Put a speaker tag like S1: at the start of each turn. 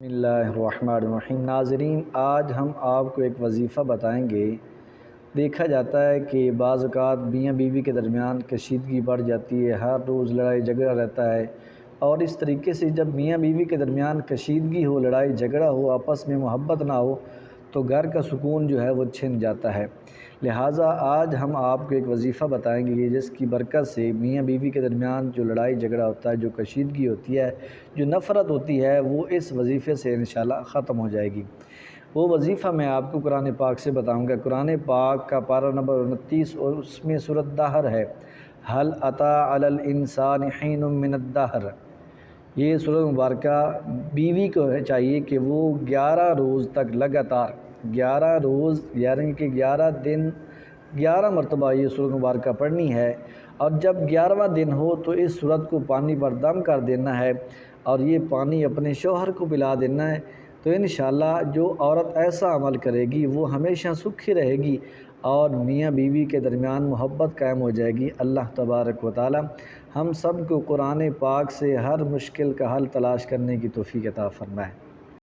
S1: بسم اللہ الرحمن الرحیم۔ ناظرین، آج ہم آپ کو ایک وظیفہ بتائیں گے۔ دیکھا جاتا ہے کہ بعض اوقات بیاں بیوی کے درمیان کشیدگی بڑھ جاتی ہے، ہر روز لڑائی جھگڑا رہتا ہے۔ اور اس طریقے سے جب میاں بیوی کے درمیان کشیدگی ہو، لڑائی جھگڑا ہو، آپس میں محبت نہ ہو تو گھر کا سکون جو ہے وہ چھن جاتا ہے۔ لہٰذا آج ہم آپ کو ایک وظیفہ بتائیں گے جس کی برکت سے میاں بیوی کے درمیان جو لڑائی جھگڑا ہوتا ہے، جو کشیدگی ہوتی ہے، جو نفرت ہوتی ہے، وہ اس وظیفے سے انشاءاللہ ختم ہو جائے گی۔ وہ وظیفہ میں آپ کو قرآن پاک سے بتاؤں گا۔ قرآن پاک کا پارہ نمبر انتیس اور اس میں صورت دہر ہے۔ حل عطا الانسان حین من الدہر۔ یہ صورت مبارکہ بیوی کو چاہیے کہ وہ گیارہ روز تک لگاتار گیارہ روز یعنی کہ گیارہ دن، گیارہ مرتبہ یہ صورت مبارکہ پڑھنی ہے۔ اور جب گیارہواں دن ہو تو اس صورت کو پانی پر دم کر دینا ہے اور یہ پانی اپنے شوہر کو پلا دینا ہے۔ تو انشاءاللہ جو عورت ایسا عمل کرے گی، وہ ہمیشہ سکھی رہے گی اور میاں بیوی کے درمیان محبت قائم ہو جائے گی۔ اللہ تبارک و تعالی ہم سب کو قرآن پاک سے ہر مشکل کا حل تلاش کرنے کی توفیق عطا فرمائے۔